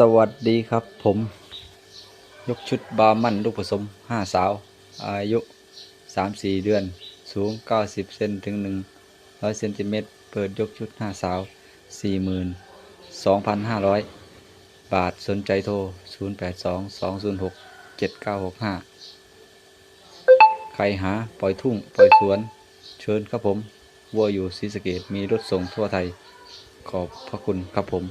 สวัสดีครับผม ยกชุดบาร์มันลูกผสมห้าสาว อายุสามสี่เดือน สูงเก้าสิบเซนถึงหนึ่งร้อยเซนติเมตร เปิดยกชุดห้าสาวสี่หมื่นสองพันห้าร้อยบาทสนใจโทรศูนย์แปดสองสองศูนย์หกเจ็ดเก้าหกห้าใครหาปล่อยทุ่ง ปล่อยสวน เชิญครับผม วัวอยู่ศรีสะเกดมีรถส่งทั่วไทย ขอบพระคุณครับผม